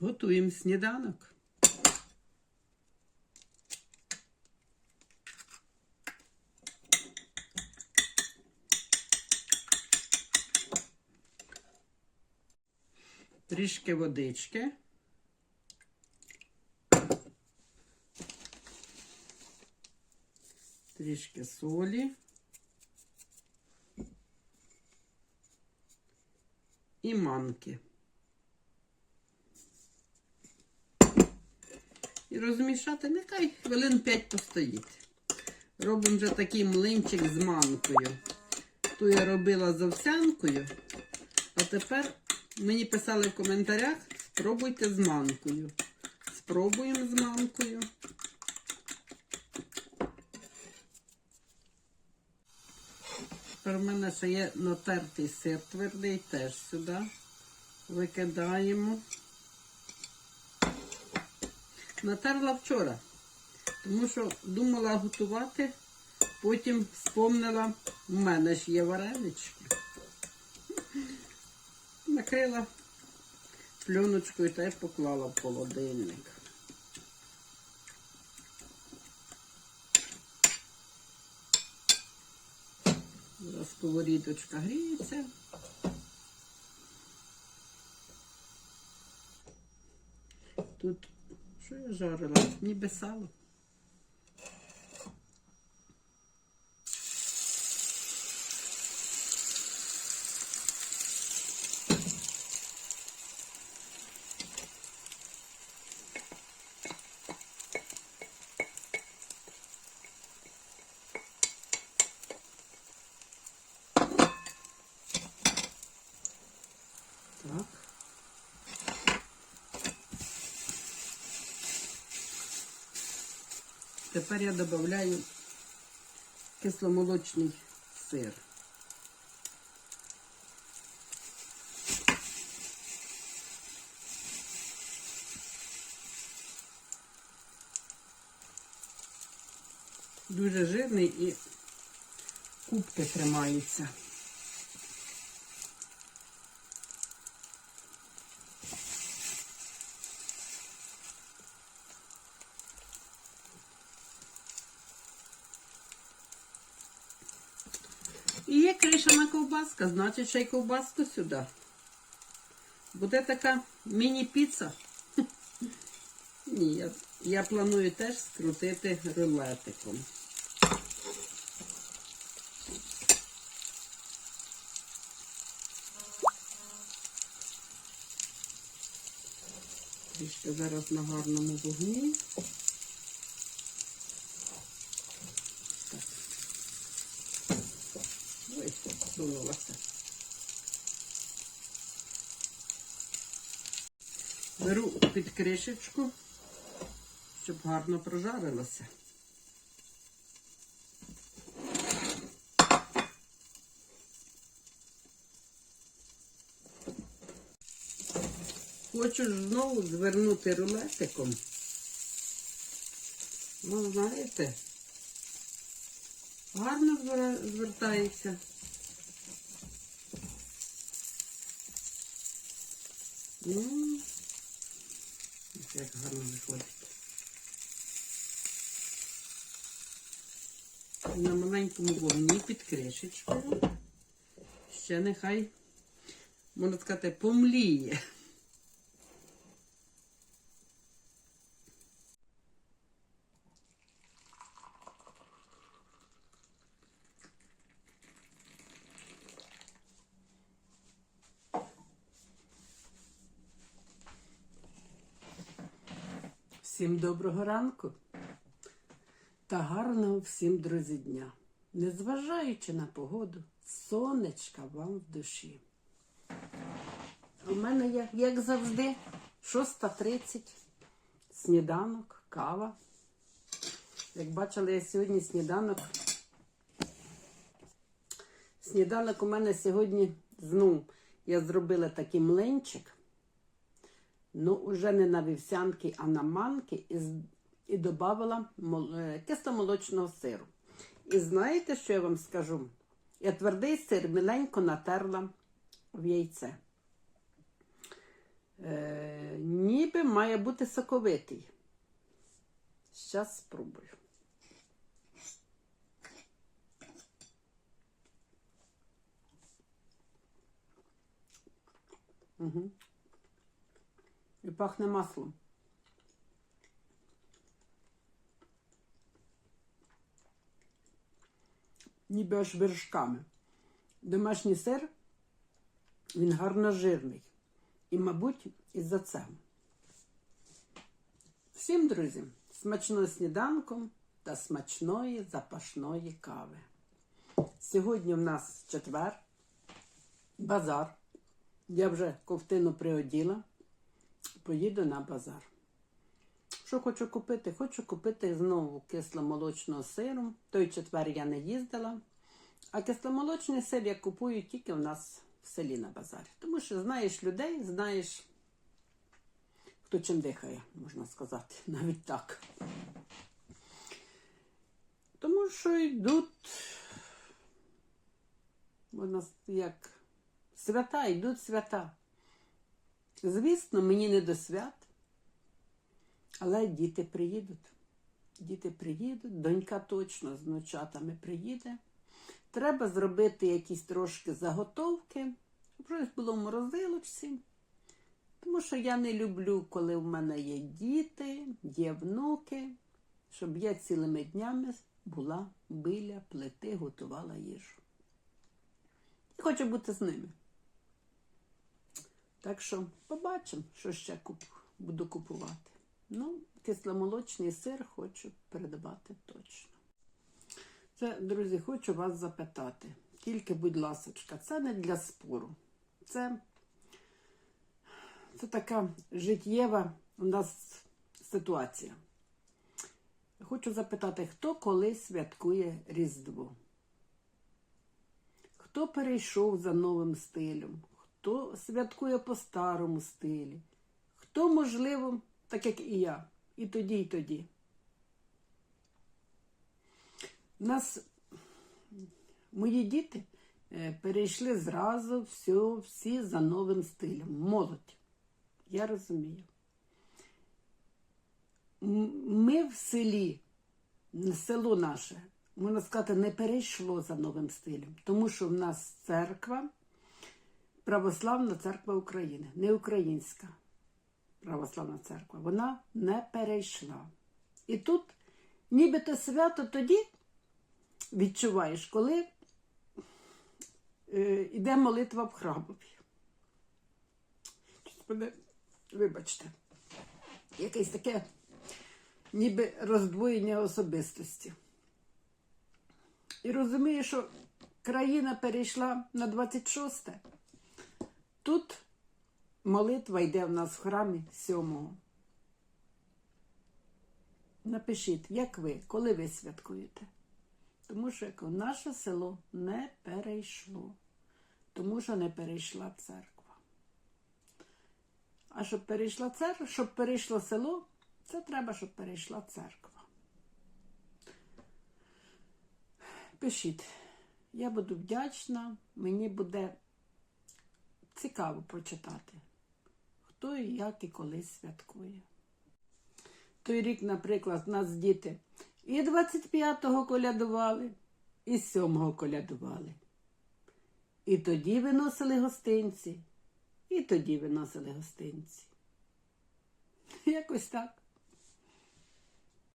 Готуємо сніданок. Трішки водички. Трішки солі. І манки. І розмішати, нехай хвилин 5 постоїть. Робимо вже такий млинчик з манкою. Ту я робила з овсянкою, а тепер мені писали в коментарях, спробуйте з манкою. Спробуємо з манкою. Тепер в мене ще є натертий сир твердий, теж сюди викидаємо. Натерла вчора, тому що думала готувати, потім вспомнила, в мене ж є варенички. Накрила пленочкою та й поклала в холодильник. Зараз сковорідочка гріється. Тут жарила? Ніби сало. Так. Тепер я додаю кисломолочний сир. Дуже жирний і кубки тримаються. І є кришена ковбаска, значить ще й ковбаску сюди. Буде така міні-піца. Ні, я, я планую теж скрутити рулетиком. Трішки зараз на гарному вогні. Так. Ой. Беру під кришечку, щоб гарно прожарилося. Хочу знову звернути рулетиком. Ну, знаєте, гарно звертається. Ну, як гарно виходить. На маленькому вогні під кришечкою. Ще нехай, можна сказати, помліє. Всім доброго ранку та гарного всім, друзі, дня. Незважаючи на погоду, сонечка вам в душі. У мене є, як завжди, 6.30, сніданок, кава. Як бачили, я сьогодні сніданок. Сніданок у мене сьогодні знову я зробила такий млинчик. Ну, уже не на вівсянки, а на манки і, і додавала мол- е, кисломолочного сиру. І знаєте, що я вам скажу? Я твердий сир миленько натерла в яйце. Е, ніби має бути соковитий. Зараз спробую. Угу. І пахне маслом. Ніби аж вершками. Домашній сир, він гарно жирний. І, мабуть, із-за цього. Всім, друзі, смачного сніданку та смачної запашної кави. Сьогодні в нас четвер, базар. Я вже ковтину приоділа, поїду на базар. Що хочу купити? Хочу купити знову кисломолочного сиру. Той четвер я не їздила. А кисломолочний сир я купую тільки в нас в селі на базарі. Тому що знаєш людей, знаєш, хто чим дихає, можна сказати, навіть так. Тому що йдуть, можна с- як свята, йдуть свята. Звісно, мені не до свят, але діти приїдуть. Діти приїдуть, донька точно з внучатами приїде. Треба зробити якісь трошки заготовки, щоб щось було в морозилочці. Тому що я не люблю, коли в мене є діти, є внуки, щоб я цілими днями була біля плити, готувала їжу. І хочу бути з ними. Так що побачимо, що ще куп... буду купувати. Ну, кисломолочний сир хочу передавати точно. Це, друзі, хочу вас запитати. Тільки, будь ласочка, це не для спору. Це, це така життєва у нас ситуація. Хочу запитати, хто коли святкує Різдво? Хто перейшов за новим стилем? Хто святкує по старому стилі? Хто, можливо, так як і я, і тоді, і тоді. У нас мої діти е, перейшли зразу все, всі за новим стилем. Молодь. Я розумію. Ми в селі, село наше, можна сказати, не перейшло за новим стилем, тому що в нас церква, Православна церква України, не українська православна церква, вона не перейшла. І тут нібито свято тоді відчуваєш, коли е, йде молитва в храмові. Господи, вибачте, якесь таке ніби роздвоєння особистості. І розумію, що країна перейшла на 26. Тут молитва йде в нас в храмі 7. Напишіть, як ви, коли ви святкуєте. Тому що як наше село не перейшло, тому що не перейшла церква. А щоб перейшла церква, щоб перейшло село, це треба, щоб перейшла церква. Пишіть, я буду вдячна, мені буде цікаво прочитати, хто і як і коли святкує. Той рік, наприклад, нас діти і 25-го колядували, і 7-го колядували. І тоді виносили гостинці, і тоді виносили гостинці. Якось так.